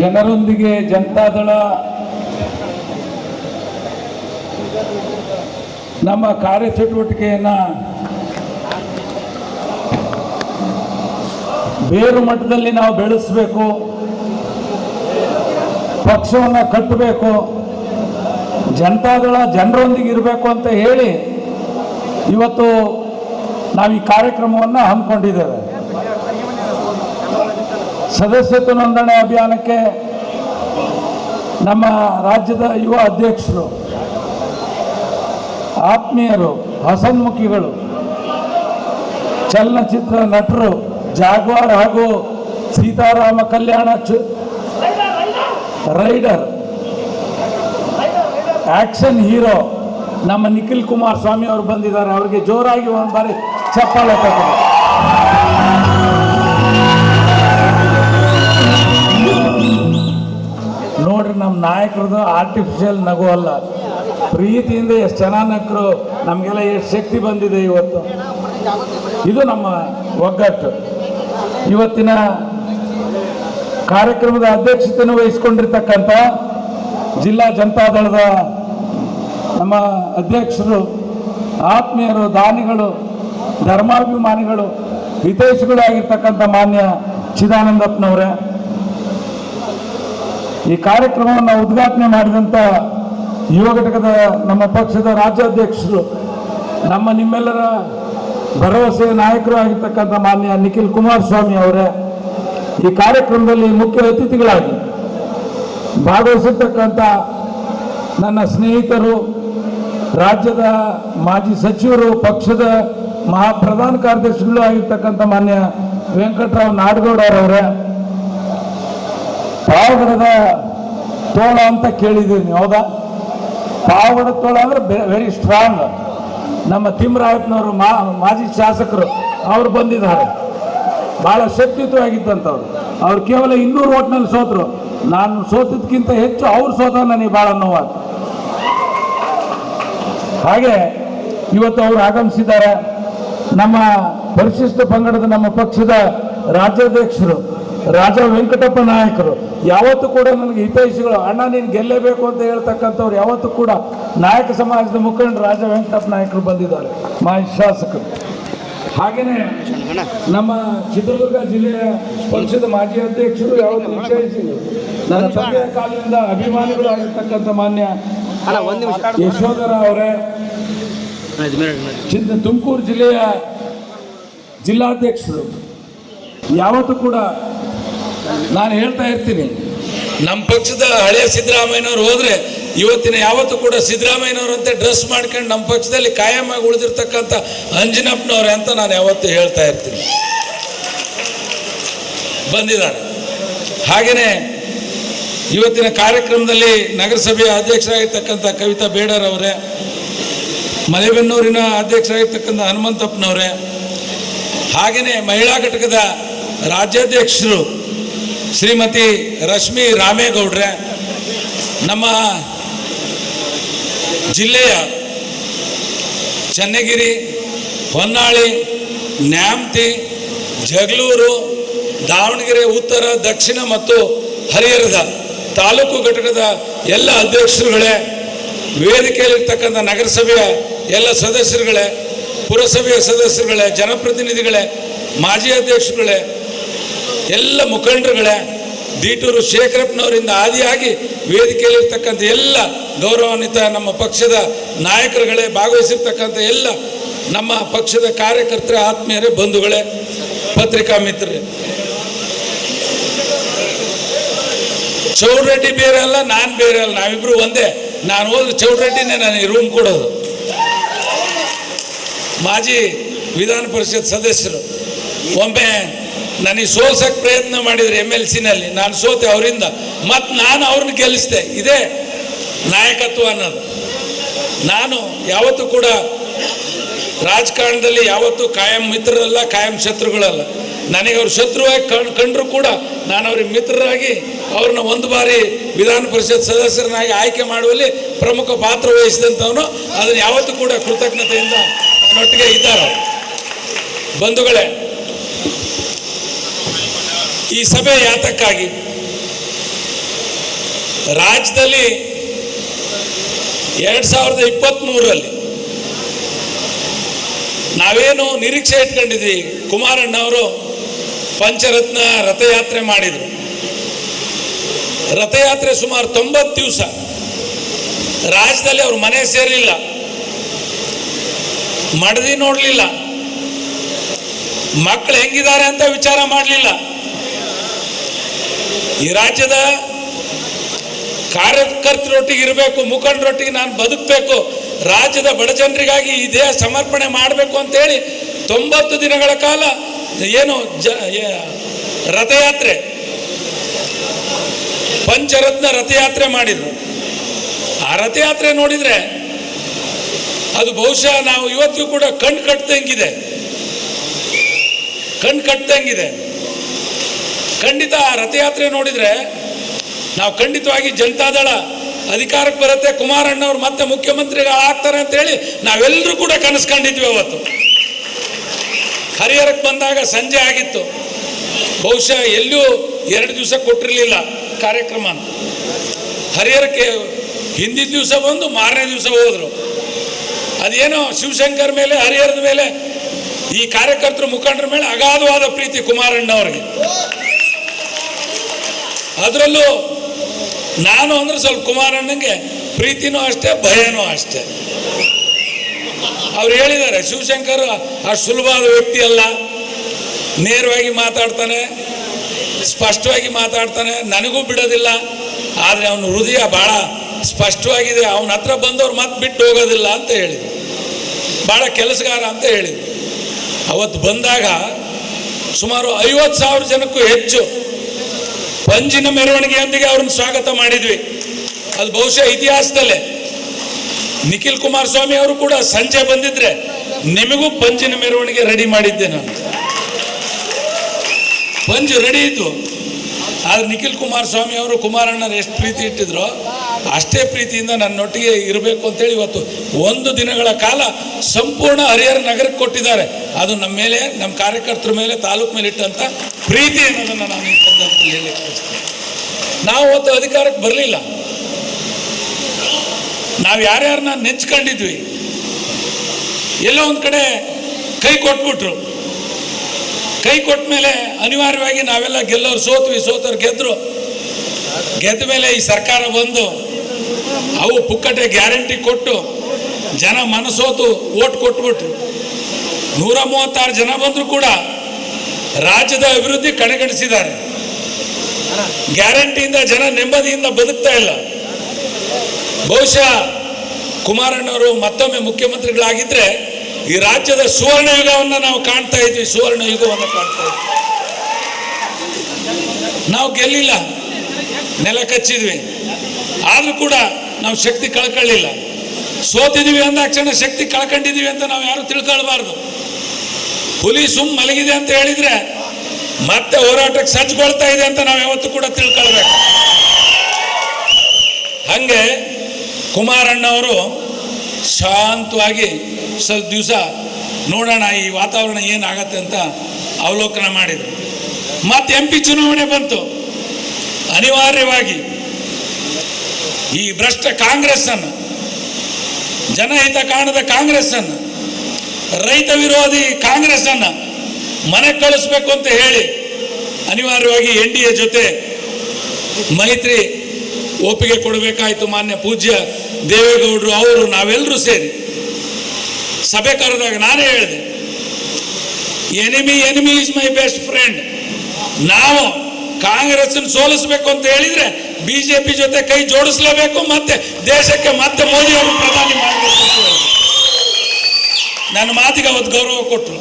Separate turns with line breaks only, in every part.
ಜನರೊಂದಿಗೆ ಜನತಾದಳ ನಮ್ಮ ಕಾರ್ಯಚಟುವಟಿಕೆಯನ್ನು ಬೇರು ಮಟ್ಟದಲ್ಲಿ ನಾವು ಬೆಳೆಸಬೇಕು, ಪಕ್ಷವನ್ನು ಕಟ್ಟಬೇಕು ಜನತಾದಳ ಜನರೊಂದಿಗೆ ಇರಬೇಕು ಅಂತ ಹೇಳಿ ಇವತ್ತು ನಾವು ಈ ಕಾರ್ಯಕ್ರಮವನ್ನು ಹಮ್ಮಿಕೊಂಡಿದ್ದೇವೆ. ಸದಸ್ಯತ್ವ ನೋಂದಣಿ ಅಭಿಯಾನಕ್ಕೆ ನಮ್ಮ ರಾಜ್ಯದ ಯುವ ಅಧ್ಯಕ್ಷರು, ಆತ್ಮೀಯರು, ಹಸನ್ಮುಖಿಗಳು, ಚಲನಚಿತ್ರ ನಟರು, ಜಾಗ್ವಾರ್ ಹಾಗೂ Seetharama Kalyana rider action hero ನಮ್ಮ ನಿಖಿಲ್ ಕುಮಾರ್ ಸ್ವಾಮಿ ಅವರು ಬಂದಿದ್ದಾರೆ. ಅವರಿಗೆ ಜೋರಾಗಿ ಒಂದು ಬಾರಿ ಚಪ್ಪಾಳೆ ತಗೊಳ್ಳಿ ನಮ್ಮ ನಾಯಕರದು ಆರ್ಟಿಫಿಷಿಯಲ್ ನಗು ಅಲ್ಲ. ಪ್ರೀತಿಯಿಂದ ಎಷ್ಟು ಜನ ನಕ್ಕರು ನಮಗೆಲ್ಲ ಎಷ್ಟು ಶಕ್ತಿ ಬಂದಿದೆ ಇವತ್ತು. ಇದು ನಮ್ಮ ಒಗ್ಗಟ್ಟು. ಇವತ್ತಿನ ಕಾರ್ಯಕ್ರಮದ ಅಧ್ಯಕ್ಷತೆಯನ್ನು ವಹಿಸಿಕೊಂಡಿರ್ತಕ್ಕಂಥ ಜಿಲ್ಲಾ ಜನತಾದಳದ ನಮ್ಮ ಅಧ್ಯಕ್ಷರು, ಆತ್ಮೀಯರು, ದಾನಿಗಳು, ಧರ್ಮಾಭಿಮಾನಿಗಳು, ಹಿತೈಷಿಗಳು ಆಗಿರ್ತಕ್ಕಂಥ ಮಾನ್ಯ ಚಿದಾನಂದಪ್ಪನವರೇ. ಈ ಕಾರ್ಯಕ್ರಮವನ್ನು ಉದ್ಘಾಟನೆ ಮಾಡಿದಂಥ ಯುವ ಘಟಕದ ನಮ್ಮ ಪಕ್ಷದ ರಾಜ್ಯಾಧ್ಯಕ್ಷರು, ನಮ್ಮ ನಿಮ್ಮೆಲ್ಲರ ಭರವಸೆಯ ನಾಯಕರು ಆಗಿರ್ತಕ್ಕಂಥ ಮಾನ್ಯ ನಿಖಿಲ್ ಕುಮಾರಸ್ವಾಮಿ ಅವರೇ, ಈ ಕಾರ್ಯಕ್ರಮದಲ್ಲಿ ಮುಖ್ಯ ಅತಿಥಿಗಳಾಗಿ ಭಾಗವಹಿಸಿರ್ತಕ್ಕಂಥ ನನ್ನ ಸ್ನೇಹಿತರು, ರಾಜ್ಯದ ಮಾಜಿ ಸಚಿವರು, ಪಕ್ಷದ ಮಹಾ ಪ್ರಧಾನ ಕಾರ್ಯದರ್ಶಿಗಳು ಆಗಿರ್ತಕ್ಕಂಥ ಮಾನ್ಯ ವೆಂಕಟರಾವ್ ನಾಡಗೌಡರವರೇ ಪಾವಗಡದ ತೋಳ ಅಂತ ಕೇಳಿದ್ದೀನಿ, ಹೌದಾ? ಪಾವಗಡ ತೋಳ ಅಂದ್ರೆ ವೆರಿ ಸ್ಟ್ರಾಂಗ್ ನಮ್ಮ ತಿಮ್ಮರಾಯಪ್ಪನವರು ಮಾ, ಮಾಜಿ ಶಾಸಕರು, ಅವರು ಬಂದಿದ್ದಾರೆ. ಭಾಳ ಶಕ್ತಿಯುತವಾಗಿದ್ದಂಥವ್ರು. ಅವ್ರು ಕೇವಲ ಇನ್ನೂರು ಓಟ್ನಲ್ಲಿ ಸೋತರು. ನಾನು ಸೋತಿದ್ದಕ್ಕಿಂತ ಹೆಚ್ಚು ಅವ್ರು ಸೋತ ನನಗೆ ಭಾಳ ನೋವಾದ ಹಾಗೆ ಇವತ್ತು ಅವರು ಆಗಮಿಸಿದ್ದಾರೆ. ನಮ್ಮ ಪರಿಶಿಷ್ಟ ಪಂಗಡದ ನಮ್ಮ ಪಕ್ಷದ ರಾಜ್ಯಾಧ್ಯಕ್ಷರು ರಾಜ ವೆಂಕಟಪ್ಪ ನಾಯಕರು ಯಾವತ್ತೂ ಕೂಡ ನನಗೆ ಹಿತೈಷಿಗಳು ಅಣ್ಣ ನೀನು ಗೆಲ್ಲೇಬೇಕು ಅಂತ ಹೇಳ್ತಕ್ಕಂಥವ್ರು ಯಾವತ್ತೂ ಕೂಡ ನಾಯಕ ಸಮಾಜದ ಮುಖಂಡರು ರಾಜ ವೆಂಕಟಪ್ಪ ನಾಯಕರು ಬಂದಿದ್ದಾರೆ ಮಾಜಿ ಶಾಸಕರು. ಹಾಗೆಯೇ ನಮ್ಮ ಚಿತ್ರದುರ್ಗ ಜಿಲ್ಲೆಯ ಪಕ್ಷದ ಮಾಜಿ ಅಧ್ಯಕ್ಷರು ಯಾವತ್ತು ವಿಷಯಿಸಿದ್ರು ನನ್ನ ತಂದೆಯ ಕಾಲದಿಂದ ಅಭಿಮಾನಿಗಳು ಆಗಿರ್ತಕ್ಕಂಥ ಮಾನ್ಯ. ಯಶೋಧರ ಅವರೇ ಚಿಂತ ತುಮಕೂರು ಜಿಲ್ಲೆಯ ಜಿಲ್ಲಾಧ್ಯಕ್ಷರು. ಯಾವತ್ತೂ ಕೂಡ ನಾನು ಹೇಳ್ತಾ ಇರ್ತೀನಿ. ನಮ್ಮ ಪಕ್ಷದ ಹಳೆಯ ಸಿದ್ದರಾಮಯ್ಯನವ್ರು ಹೋದ್ರೆ ಇವತ್ತಿನ ಯಾವತ್ತೂ ಕೂಡ ಸಿದ್ದರಾಮಯ್ಯನವರಂತೆ ಡ್ರೆಸ್ ಮಾಡ್ಕೊಂಡು ನಮ್ಮ ಪಕ್ಷದಲ್ಲಿ ಕಾಯಮಾಗಿ ಉಳಿದಿರ್ತಕ್ಕಂಥ ಅಂಜನಪ್ಪನವ್ರೆ ಅಂತ ನಾನು ಯಾವತ್ತೂ ಹೇಳ್ತಾ ಇರ್ತೀನಿ. ಬಂದಿದ್ದಾರೆ. ಹಾಗೆಯೇ ಇವತ್ತಿನ ಕಾರ್ಯಕ್ರಮದಲ್ಲಿ ನಗರಸಭೆಯ ಅಧ್ಯಕ್ಷರಾಗಿರ್ತಕ್ಕಂಥ ಕವಿತಾ ಬೇಡರ್ ಅವರೇ, ಮಲೆಬೆನ್ನೂರಿನ ಅಧ್ಯಕ್ಷರಾಗಿರ್ತಕ್ಕಂಥ ಹನುಮಂತಪ್ಪನವರೇ ಹಾಗೆಯೇ ಮಹಿಳಾ ಘಟಕದ ರಾಜ್ಯಾಧ್ಯಕ್ಷರು ಶ್ರೀಮತಿ ರಶ್ಮಿ ರಾಮೇಗೌಡ್ರೆ, ನಮ್ಮ ಜಿಲ್ಲೆಯ ಚನ್ನಗಿರಿ, ಹೊನ್ನಾಳಿ, ನ್ಯಾಮತಿ, ಜಗಳೂರು, ದಾವಣಗೆರೆ, ಉತ್ತರ, ದಕ್ಷಿಣ ಮತ್ತು ಹರಿಹರದ ತಾಲೂಕು ಘಟಕದ ಎಲ್ಲ ಅಧ್ಯಕ್ಷರುಗಳೇ, ವೇದಿಕೆಯಲ್ಲಿರ್ತಕ್ಕಂಥ ನಗರಸಭೆಯ ಎಲ್ಲ ಸದಸ್ಯರುಗಳೇ, ಪುರಸಭೆಯ ಸದಸ್ಯರುಗಳೇ, ಜನಪ್ರತಿನಿಧಿಗಳೇ, ಮಾಜಿ ಅಧ್ಯಕ್ಷರುಗಳೇ ಎಲ್ಲ ಮುಖಂಡರುಗಳೇ ದೀಟೂರು ಶೇಖರಪ್ಪನವರಿಂದ ಆದಿಯಾಗಿ ವೇದಿಕೆಯಲ್ಲಿರ್ತಕ್ಕಂಥ ಎಲ್ಲ ಗೌರವಾನ್ವಿತ ನಮ್ಮ ಪಕ್ಷದ ನಾಯಕರುಗಳೇ, ಭಾಗವಹಿಸಿರ್ತಕ್ಕಂಥ ಎಲ್ಲ ನಮ್ಮ ಪಕ್ಷದ ಕಾರ್ಯಕರ್ತರ ಆತ್ಮೀಯರೇ, ಬಂಧುಗಳೇ, ಪತ್ರಿಕಾ ಮಿತ್ರರೇ. ಚೌಡ್ರೆಡ್ಡಿ ಬೇರೆ ಅಲ್ಲ, ನಾನು ಬೇರೆ ಅಲ್ಲ, ನಾವಿಬ್ರು ಒಂದೇ. ನಾನು ಹೋದ್ರೆ ಚೌಡ್ರೆಡ್ಡಿನೇ ನನಗೆ ರೂಮ್ ಕೊಡೋದು. ಮಾಜಿ ವಿಧಾನ ಪರಿಷತ್ ಸದಸ್ಯರು, ಒಮ್ಮೆ ನನಗೆ ಸೋಲ್ಸಕ್ಕೆ ಪ್ರಯತ್ನ ಮಾಡಿದ್ರು ಎಂ ಎಲ್ ಸಿನಲ್ಲಿ ನಾನು ಸೋತೆ ಅವರಿಂದ. ಮತ್ತು ನಾನು ಅವ್ರನ್ನ ಗೆಲ್ಲಿಸಿದೆ. ಇದೇ ನಾಯಕತ್ವ ಅನ್ನೋದು. ನಾನು ಯಾವತ್ತೂ ಕೂಡ ರಾಜಕಾರಣದಲ್ಲಿ ಯಾವತ್ತೂ ಕಾಯಂ ಮಿತ್ರರಲ್ಲ, ಕಾಯಂ ಶತ್ರುಗಳಲ್ಲ. ನನಗೆ ಅವ್ರ ಶತ್ರುವಾಗಿ ಕಣ್ ಕಂಡರೂ ಕೂಡ ನಾನು ಅವ್ರಿಗೆ ಮಿತ್ರರಾಗಿ ಅವ್ರನ್ನ ಒಂದು ಬಾರಿ ವಿಧಾನ ಪರಿಷತ್ ಸದಸ್ಯರನ್ನಾಗಿ ಆಯ್ಕೆ ಮಾಡುವಲ್ಲಿ ಪ್ರಮುಖ ಪಾತ್ರ ವಹಿಸಿದಂಥವನು. ಅದನ್ನು ಯಾವತ್ತೂ ಕೂಡ ಕೃತಜ್ಞತೆಯಿಂದ ನನ್ನೊಟ್ಟಿಗೆ ಇದ್ದಾರೆ ಬಂಧುಗಳೇ ಈ ಸಭೆ ಯಾತಕ್ಕಾಗಿ? ರಾಜ್ಯದಲ್ಲಿ ಎರಡು ಸಾವಿರದ ಇಪ್ಪತ್ತ್ಮೂರರಲ್ಲಿ ನಾವೇನು ನಿರೀಕ್ಷೆ ಇಟ್ಕೊಂಡಿದ್ವಿ? ಕುಮಾರಣ್ಣವರು ಪಂಚರತ್ನ ರಥಯಾತ್ರೆ ಮಾಡಿದರು. ರಥಯಾತ್ರೆ ಸುಮಾರು ತೊಂಬತ್ತು ದಿವಸ ರಾಜ್ಯದಲ್ಲಿ ಅವ್ರ ಮನೆ ಸೇರಲಿಲ್ಲ. ಮಡದಿ ನೋಡಲಿಲ್ಲ. ಮಕ್ಕಳು ಹೆಂಗಿದ್ದಾರೆ ಅಂತ ವಿಚಾರ ಮಾಡಲಿಲ್ಲ. ಈ ರಾಜ್ಯದ ಕಾರ್ಯಕರ್ತರೊಟ್ಟಿಗೆ ಇರಬೇಕು, ಮುಖಂಡರೊಟ್ಟಿಗೆ ನಾನು ಬದುಕಬೇಕು, ರಾಜ್ಯದ ಬಡ ಜನರಿಗಾಗಿ ಈ ದೇಹ ಸಮರ್ಪಣೆ ಮಾಡಬೇಕು ಅಂತೇಳಿ ತೊಂಬತ್ತು ದಿನಗಳ ಕಾಲ ಏನು ಜ ರಥಯಾತ್ರೆ, ಪಂಚರತ್ನ ರಥಯಾತ್ರೆ ಮಾಡಿದ್ರು. ಆ ರಥಯಾತ್ರೆ ನೋಡಿದ್ರೆ ಅದು ಬಹುಶಃ ನಾವು ಇವತ್ತಿಗೂ ಕೂಡ ಕಣ್ ಕಟ್ಟದಂಗಿದೆ ಕಣ್ ಕಟ್ಟದಂಗಿದೆ ಖಂಡಿತ ರಥಯಾತ್ರೆ ನೋಡಿದ್ರೆ ನಾವು ಖಂಡಿತವಾಗಿ ಜನತಾದಳ ಅಧಿಕಾರಕ್ಕೆ ಬರುತ್ತೆ. ಕುಮಾರಣ್ಣವ್ರು ಮತ್ತೆ ಮುಖ್ಯಮಂತ್ರಿಗಳಾಗ್ತಾರೆ ಅಂತ ಹೇಳಿ ನಾವೆಲ್ಲರೂ ಕೂಡ ಕನಸು ಕಂಡಿದ್ವಿ ಅವತ್ತು. ಹರಿಹರಕ್ಕೆ ಬಂದಾಗ ಸಂಜೆ ಆಗಿತ್ತು. ಬಹುಶಃ ಎಲ್ಲೂ ಎರಡು ದಿವಸ ಕೊಟ್ಟಿರಲಿಲ್ಲ ಕಾರ್ಯಕ್ರಮ ಹರಿಹರಕ್ಕೆ ಹಿಂದಿನ ದಿವಸ ಬಂದು ಮಾರನೇ ದಿವಸ ಹೋದರು. ಅದೇನೋ ಶಿವಶಂಕರ್ ಮೇಲೆ, ಹರಿಹರದ ಮೇಲೆ ಈ ಕಾರ್ಯಕರ್ತರು ಮುಖಂಡರ ಮೇಲೆ ಅಗಾಧವಾದ ಪ್ರೀತಿ ಕುಮಾರಣ್ಣವ್ರಿಗೆ. ಅದರಲ್ಲೂ ನಾನು ಅಂದ್ರೆ ಸ್ವಲ್ಪ ಕುಮಾರಣ್ಣಂಗೆ ಪ್ರೀತಿನೂ ಅಷ್ಟೇ, ಭಯನೂ ಅಷ್ಟೇ. ಅವ್ರು ಹೇಳಿದ್ದಾರೆ, ಶಿವಶಂಕರ್ ಅಷ್ಟು ಸುಲಭವಾದ ವ್ಯಕ್ತಿ ಅಲ್ಲ. ನೇರವಾಗಿ ಮಾತಾಡ್ತಾನೆ, ಸ್ಪಷ್ಟವಾಗಿ ಮಾತಾಡ್ತಾನೆ, ನನಗೂ ಬಿಡೋದಿಲ್ಲ. ಆದರೆ ಅವನ ಹೃದಯ ಭಾಳ ಸ್ಪಷ್ಟವಾಗಿದೆ. ಅವನ ಹತ್ರ ಬಂದವ್ರು ಮತ್ತೆ ಬಿಟ್ಟು ಹೋಗೋದಿಲ್ಲ ಅಂತ ಹೇಳಿದ್ರು. ಭಾಳ ಕೆಲಸಗಾರ ಅಂತ ಹೇಳಿದ್ರು. ಅವತ್ತು ಬಂದಾಗ ಸುಮಾರು ಐವತ್ತು ಸಾವಿರ ಜನಕ್ಕೂ ಹೆಚ್ಚು ಪಂಜಿನ ಮೆರವಣಿಗೆಯೊಂದಿಗೆ ಅವ್ರನ್ನ ಸ್ವಾಗತ ಮಾಡಿದ್ವಿ. ಅಲ್ಲಿ ಬಹುಶಃ ಇತಿಹಾಸದಲ್ಲೇ. ನಿಖಿಲ್ ಕುಮಾರಸ್ವಾಮಿ ಅವರು ಕೂಡ ಸಂಜೆ ಬಂದಿದ್ರೆ ನಿಮಗೂ ಪಂಜಿನ ಮೆರವಣಿಗೆ ರೆಡಿ ಮಾಡಿದ್ದೆ ನಾನು. ಪಂಜು ರೆಡಿ ಇತ್ತು. ಆದ್ರೆ ನಿಖಿಲ್ ಕುಮಾರಸ್ವಾಮಿ ಅವರು ಕುಮಾರಣ್ಣನ ಎಷ್ಟು ಪ್ರೀತಿ ಇಟ್ಟಿದ್ರೋ ಅಷ್ಟೇ ಪ್ರೀತಿಯಿಂದ ನನ್ನೊಟ್ಟಿಗೆ ಇರಬೇಕು ಅಂತೇಳಿ ಇವತ್ತು ಒಂದು ದಿನಗಳ ಕಾಲ ಸಂಪೂರ್ಣ ಹರಿಹರ ನಗರಕ್ಕೆ ಕೊಟ್ಟಿದ್ದಾರೆ. ಅದು ನಮ್ಮ ಮೇಲೆ, ನಮ್ಮ ಕಾರ್ಯಕರ್ತರ ಮೇಲೆ ತಾಲೂಕು ಮೇಲೆ ಇಟ್ಟಂತ ಪ್ರೀತಿ ಅನ್ನೋದನ್ನು ನಾನು ನಾವು ಅವತ್ತು ಅಧಿಕಾರಕ್ಕೆ ಬರಲಿಲ್ಲ. ನಾವು ಯಾರ್ಯಾರನ್ನ ನೆಂಚ್ಕೊಂಡಿದ್ವಿ. ಎಲ್ಲೋ ಒಂದು ಕಡೆ ಕೈ ಕೊಟ್ಬಿಟ್ರು. ಕೈ ಕೊಟ್ಟ ಮೇಲೆ ಅನಿವಾರ್ಯವಾಗಿ ನಾವೆಲ್ಲ ಗೆಲ್ಲೋರು ಸೋತ್ವಿ, ಸೋತವ್ರು ಗೆದ್ರು. ಗೆದ್ದ ಮೇಲೆ ಈ ಸರ್ಕಾರ ಬಂದು ಅವು ಪುಕ್ಕಟೆ ಗ್ಯಾರಂಟಿ ಕೊಟ್ಟು ಜನ ಮನಸೋತು ಓಟ್ ಕೊಟ್ಬಿಟ್ರು. ನೂರ ಮೂವತ್ತಾರು ಜನ ಬಂದರೂ ಕೂಡ ರಾಜ್ಯದ ಅಭಿವೃದ್ಧಿ ಕಡೆಗಣಿಸಿದ್ದಾರೆ ಗ್ಯಾರಂಟಿಯಿಂದ ಜನ ನೆಮ್ಮದಿಯಿಂದ ಬದುಕ್ತಾ ಇಲ್ಲ. ಬಹುಶಃ ಕುಮಾರಣ್ಣವರು ಮತ್ತೊಮ್ಮೆ ಮುಖ್ಯಮಂತ್ರಿಗಳಾಗಿದ್ರೆ ಈ ರಾಜ್ಯದ ಸುವರ್ಣ ಯುಗವನ್ನು ನಾವು ಕಾಣ್ತಾ ಇದ್ವಿ ಸುವರ್ಣ ಯುಗವನ್ನು ಕಾಣ್ತಾ ಇದ್ವಿ. ನಾವು ಗೆಲ್ಲಿಲ್ಲ, ನೆಲ ಕಚ್ಚಿದ್ವಿ. ಆದರೂ ಕೂಡ ನಾವು ಶಕ್ತಿ ಕಳ್ಕೊಳ್ಳಿಲ್ಲ. ಸೋತಿದ್ದೀವಿ ಅಂದಾಕ್ಷಣ ಶಕ್ತಿ ಕಳ್ಕೊಂಡಿದ್ದೀವಿ ಅಂತ ನಾವು ಯಾರು ತಿಳ್ಕೊಳ್ಬಾರ್ದು. ಹುಲಿ ಸುಮ್ ಮಲಗಿದೆ ಅಂತ ಹೇಳಿದ್ರೆ ಮತ್ತೆ ಹೋರಾಟಕ್ಕೆ ಸಜ್ಜುಗೊಳ್ತಾ ಇದೆ ಅಂತ ನಾವು ಯಾವತ್ತೂ ಕೂಡ ತಿಳ್ಕೊಳ್ಬೇಕು. ಹಂಗೆ ಕುಮಾರಣ್ಣವರು ಶಾಂತವಾಗಿ ಸ್ವಲ್ಪ ದಿವಸ ನೋಡೋಣ ಈ ವಾತಾವರಣ ಏನಾಗತ್ತೆ ಅಂತ ಅವಲೋಕನ ಮಾಡಿದರು. ಮತ್ತೆ ಎಂ ಪಿ ಚುನಾವಣೆ ಬಂತು. ಅನಿವಾರ್ಯವಾಗಿ ಈ ಭ್ರಷ್ಟ ಕಾಂಗ್ರೆಸ್ಸನ್ನು, ಜನಹಿತ ಕಾಣದ ಕಾಂಗ್ರೆಸ್ಸನ್ನು, ರೈತ ವಿರೋಧಿ ಕಾಂಗ್ರೆಸ್ಸನ್ನು ಮನೆ ಕಳಿಸ್ಬೇಕು ಅಂತ ಹೇಳಿ ಅನಿವಾರ್ಯವಾಗಿ ಎನ್ ಡಿ ಎ ಜೊತೆ ಮೈತ್ರಿ ಒಪ್ಪಿಗೆ ಕೊಡಬೇಕಾಯಿತು ಮಾನ್ಯ ಪೂಜ್ಯ ದೇವೇಗೌಡರು, ಅವರು, ನಾವೆಲ್ಲರೂ ಸೇರಿ. ಸಭೆ ಕರೆದಾಗ ನಾನೇ ಹೇಳಿದೆ. Enemy enemy is my best friend ನಾವು ಕಾಂಗ್ರೆಸ್ ಸೋಲಿಸಬೇಕು ಅಂತ ಹೇಳಿದ್ರೆ ಬಿಜೆಪಿ ಜೊತೆ ಕೈ ಜೋಡಿಸ್ಲೇಬೇಕು ಮತ್ತೆ ದೇಶಕ್ಕೆ ಮತ್ತೆ ಮೋದಿ ಅವರು ಪ್ರಧಾನಿ ಮಾಡಬೇಕು ನನ್ನ ಮಾತಿಗೆ ಅವತ್ತು ಗೌರವ ಕೊಟ್ಟರು.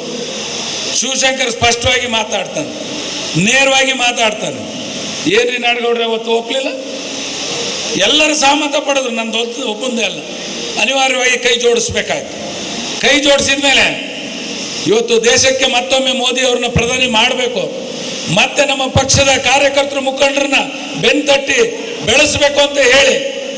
ಶಿವಶಂಕರ್ ಸ್ಪಷ್ಟವಾಗಿ ಮಾತಾಡ್ತಾನೆ, ನೇರವಾಗಿ ಮಾತಾಡ್ತಾನೆ. ಏನ್ರಿ ನಾಡಗೌಡ್ರೆ ಅವತ್ತು ಒಪ್ಪಲಿಲ್ಲ ಎಲ್ಲರೂ ಸಹಮತ ಪಡೆದ್ರು, ನಂದು ಒಪ್ಪಂದೇ ಅಲ್ಲ ಅನಿವಾರ್ಯವಾಗಿ ಕೈ ಜೋಡಿಸ್ಬೇಕಾಯ್ತು. ಕೈ ಜೋಡಿಸಿದ ಮೇಲೆ ಇವತ್ತು ದೇಶಕ್ಕೆ ಮತ್ತೊಮ್ಮೆ ಮೋದಿ ಅವ್ರನ್ನ ಪ್ರಧಾನಿ ಮಾಡಬೇಕು. ಮತ್ತೆ ನಮ್ಮ ಪಕ್ಷದ ಕಾರ್ಯಕರ್ತರು ಮುಖಂಡರನ್ನ ಬೆನ್ತಟ್ಟಿ ಬೆಳೆಸಬೇಕು ಅಂತ ಹೇಳಿ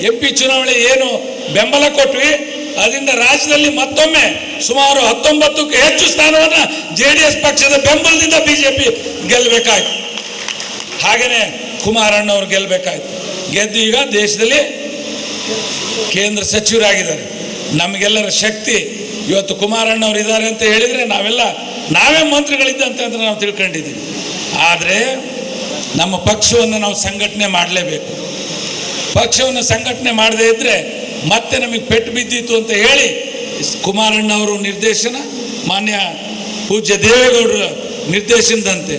ಎಂ ಪಿ ಚುನಾವಣೆ ಏನು ಬೆಂಬಲ ಕೊಟ್ವಿ. ಅದರಿಂದ ರಾಜ್ಯದಲ್ಲಿ ಮತ್ತೊಮ್ಮೆ ಸುಮಾರು ಹತ್ತೊಂಬತ್ತಕ್ಕೂ ಹೆಚ್ಚು ಸ್ಥಾನವನ್ನು ಜೆ ಡಿ ಎಸ್ ಪಕ್ಷದ ಬೆಂಬಲದಿಂದ ಬಿಜೆಪಿ ಗೆಲ್ಲಬೇಕಾಯ್ತು. ಹಾಗೆಯೇ ಕುಮಾರಣ್ಣವ್ರು ಗೆಲ್ಲಬೇಕಾಯ್ತು. ಗೆದ್ದು ಈಗ ದೇಶದಲ್ಲಿ ಕೇಂದ್ರ ಸಚಿವರಾಗಿದ್ದಾರೆ. ನಮಗೆಲ್ಲರ ಶಕ್ತಿ ಇವತ್ತು ಕುಮಾರಣ್ಣವ್ರು ಇದ್ದಾರೆ ಅಂತ ಹೇಳಿದರೆ ನಾವೆಲ್ಲ, ನಾವೇ ಮಂತ್ರಿಗಳಿದ್ದಂತೆ ಅಂತ ನಾವು ತಿಳ್ಕೊಂಡಿದ್ದೀವಿ. ಆದರೆ ನಮ್ಮ ಪಕ್ಷವನ್ನು ನಾವು ಸಂಘಟನೆ ಮಾಡಲೇಬೇಕು. ಪಕ್ಷವನ್ನು ಸಂಘಟನೆ ಮಾಡದೇ ಇದ್ದರೆ ಮತ್ತೆ ನಮಗೆ ಪೆಟ್ಟು ಬಿದ್ದಿತ್ತು ಅಂತ ಹೇಳಿ ಕುಮಾರಣ್ಣ ಅವರು ನಿರ್ದೇಶನ, ಮಾನ್ಯ ಪೂಜ್ಯ ದೇವೇಗೌಡರ ನಿರ್ದೇಶನದಂತೆ.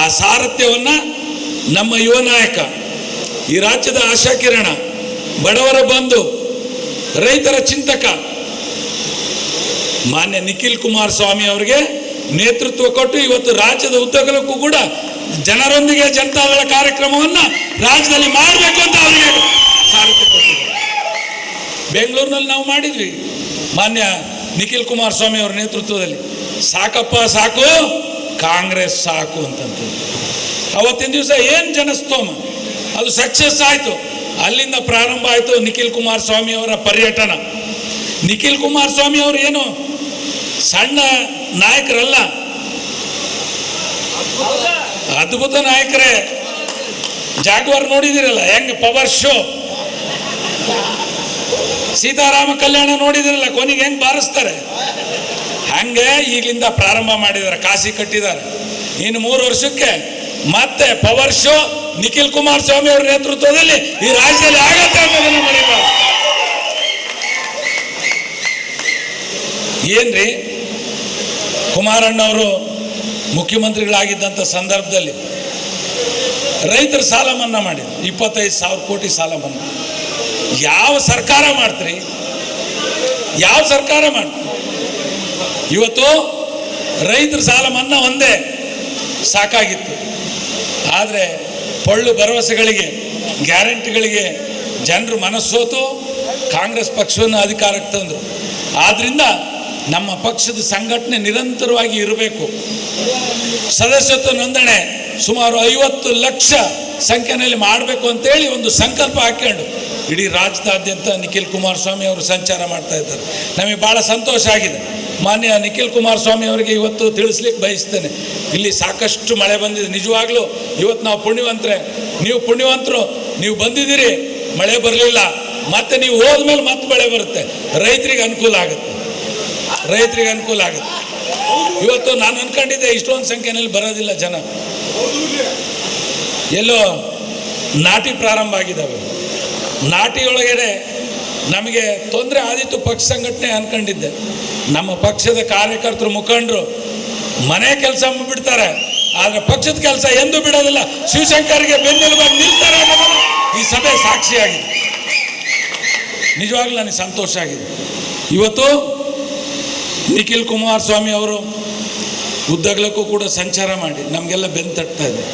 ಆ ಸಾರಥ್ಯವನ್ನು ನಮ್ಮ ಯುವ ನಾಯಕ, ಈ ರಾಜ್ಯದ ಆಶಾಕಿರಣ ಬಡವರ ಬಂಧು, ರೈತರ ಚಿಂತಕ, ಮಾನ್ಯ ನಿಖಿಲ್ ಕುಮಾರಸ್ವಾಮಿ ಅವರಿಗೆ ನೇತೃತ್ವ ಕೊಟ್ಟು ಇವತ್ತು ರಾಜ್ಯದ ಉದ್ದಗಲಕ್ಕೂ ಕೂಡ ಜನರೊಂದಿಗೆ ಜನತಾದಳ ಕಾರ್ಯಕ್ರಮವನ್ನು ರಾಜ್ಯದಲ್ಲಿ ಮಾಡಬೇಕು ಅಂತ ಅವರಿಗೆ ಸಾರಥ್ಯ ಬೆಂಗಳೂರಿನಲ್ಲಿ ನಾವು ಮಾಡಿದ್ವಿ. ಮಾನ್ಯ ನಿಖಿಲ್ ಕುಮಾರಸ್ವಾಮಿ ಅವರ ನೇತೃತ್ವದಲ್ಲಿ. ಸಾಕಪ್ಪ ಸಾಕು, ಕಾಂಗ್ರೆಸ್ ಸಾಕು ಅಂತಂತ. ಅವತ್ತಿನ ದಿವಸ ಏನು ಜನಸ್ತೋಮ? ಅದು ಸಕ್ಸಸ್ ಆಯಿತು. ಅಲ್ಲಿಂದ ಪ್ರಾರಂಭ ಆಯಿತು ನಿಖಿಲ್ ಕುಮಾರಸ್ವಾಮಿ ಅವರ ಪರ್ಯಟನ. ನಿಖಿಲ್ ಕುಮಾರಸ್ವಾಮಿ ಅವರು ಏನು ಸಣ್ಣ ನಾಯಕರಲ್ಲ? ಅದ್ಭುತ ನಾಯಕರೇ. ಜಾಗ್ವಾರ್ ನೋಡಿದಿರಲ್ಲ, ಹೆಂಗ್ ಪವರ್ ಶೋ ಸೀತಾರಾಮ ಕಲ್ಯಾಣ ನೋಡಿದ್ರಲ್ಲ, ಕೊನೆಗೆ ಹೆಂಗ್ ಬಾರಿಸ್ತಾರೆ? ಹಂಗೆ ಈಗಲಿಂದ ಪ್ರಾರಂಭ ಮಾಡಿದ್ದಾರೆ, ಕಾಸಿ ಕಟ್ಟಿದ್ದಾರೆ. ಇನ್ನು ಮೂರು ವರ್ಷಕ್ಕೆ ಮತ್ತೆ ಪವರ್ ಶೋ ನಿಖಿಲ್ ಕುಮಾರ್ ಸ್ವಾಮಿ ಅವರ ನೇತೃತ್ವದಲ್ಲಿ ಈ ರಾಜ್ಯದಲ್ಲಿ ಆಗತ್ತೆ ಅನ್ನೋದನ್ನು ಏನ್ರಿ? ಕುಮಾರಣ್ಣವರು ಮುಖ್ಯಮಂತ್ರಿಗಳಾಗಿದ್ದಂಥ ಸಂದರ್ಭದಲ್ಲಿ ರೈತರ ಸಾಲ ಮನ್ನಾ ಮಾಡಿದ್ರು, ಇಪ್ಪತ್ತೈದು ಸಾವಿರ ಕೋಟಿ ಸಾಲ ಮನ್ನಾ. ಯಾವ ಸರ್ಕಾರ ಮಾಡ್ತ್ರಿ? ಯಾವ ಸರ್ಕಾರ ಮಾಡ್ತ್ರಿ? ಇವತ್ತು ರೈತರ ಸಾಲ ಮನ್ನಾ ಒಂದೇ, ಸಾಕಾಗಿತ್ತು. ಆದರೆ ಪೊಳ್ಳು ಭರವಸೆಗಳಿಗೆ, ಗ್ಯಾರಂಟಿಗಳಿಗೆ ಜನರು ಮನಸ್ಸೋತು ಕಾಂಗ್ರೆಸ್ ಪಕ್ಷವನ್ನು ಅಧಿಕಾರಕ್ಕೆ ತಂದರು. ಆದ್ದರಿಂದ ನಮ್ಮ ಪಕ್ಷದ ಸಂಘಟನೆ ನಿರಂತರವಾಗಿ ಇರಬೇಕು. ಸದಸ್ಯತ್ವ ನೋಂದಣಿ ಸುಮಾರು ಐವತ್ತು ಲಕ್ಷ ಸಂಖ್ಯೆಯಲ್ಲಿ ಮಾಡಬೇಕು ಅಂತೇಳಿ ಒಂದು ಸಂಕಲ್ಪ ಹಾಕ್ಕೊಂಡು ಇಡೀ ರಾಜ್ಯದಾದ್ಯಂತ ನಿಖಿಲ್ ಕುಮಾರಸ್ವಾಮಿ ಅವರು ಸಂಚಾರ ಮಾಡ್ತಾ ಇದ್ದಾರೆ. ನಮಗೆ ಭಾಳ ಸಂತೋಷ ಆಗಿದೆ. ಮಾನ್ಯ ನಿಖಿಲ್ ಕುಮಾರಸ್ವಾಮಿ ಅವರಿಗೆ ಇವತ್ತು ತಿಳಿಸ್ಲಿಕ್ಕೆ ಬಯಸ್ತೇನೆ. ಇಲ್ಲಿ ಸಾಕಷ್ಟು ಮಳೆ ಬಂದಿದೆ. ನಿಜವಾಗ್ಲೂ ಇವತ್ತು ನಾವು ಪುಣ್ಯವಂತರೆ. ನೀವು ಪುಣ್ಯವಂತರು, ನೀವು ಬಂದಿದ್ದೀರಿ, ಮಳೆ ಬರಲಿಲ್ಲ. ಮತ್ತೆ ನೀವು ಹೋದ್ಮೇಲೆ ಮತ್ತೆ ಮಳೆ ಬರುತ್ತೆ. ರೈತರಿಗೆ ಅನುಕೂಲ ಆಗುತ್ತೆ. ರೈತರಿಗೆ ಅನುಕೂಲ ಆಗುತ್ತೆ. ಇವತ್ತು ನಾನು ಅನ್ಕೊಂಡಿದ್ದೆ ಇಷ್ಟೊಂದು ಸಂಖ್ಯೆಯಲ್ಲಿ ಬರೋದಿಲ್ಲ ಜನ. ಎಲ್ಲೋ ನಾಟಿ ಪ್ರಾರಂಭ ಆಗಿದ್ದಾವೆ. ನಾಟಿ ಒಳಗಡೆ ನಮಗೆ ತೊಂದರೆ ಆದಿತ್ತು ಪಕ್ಷ ಸಂಘಟನೆ ಅಂದ್ಕೊಂಡಿದ್ದೆ ನಮ್ಮ ಪಕ್ಷದ ಕಾರ್ಯಕರ್ತರು, ಮುಖಂಡರು ಮನೆ ಕೆಲಸ ಬಿಡ್ತಾರೆ ಆದರೆ ಪಕ್ಷದ ಕೆಲಸ ಎಂದೂ ಬಿಡೋದಿಲ್ಲ. ಶಿವಶಂಕರ್ಗೆ ಬೆನ್ನೆಲುಬಾಗಿ ನಿಲ್ತಾರೆ ಈ ಸಭೆ ಸಾಕ್ಷಿಯಾಗಿದೆ ನಿಜವಾಗ್ಲೂ ನನಗೆ ಸಂತೋಷ ಆಗಿದೆ. ಇವತ್ತು ನಿಖಿಲ್ ಕುಮಾರಸ್ವಾಮಿ ಅವರು ಉದ್ದಗಲಕ್ಕೂ ಕೂಡ ಸಂಚಾರ ಮಾಡಿ ನಮಗೆಲ್ಲ ಬೆನ್ನು ತಟ್ತಾ ಇದೆ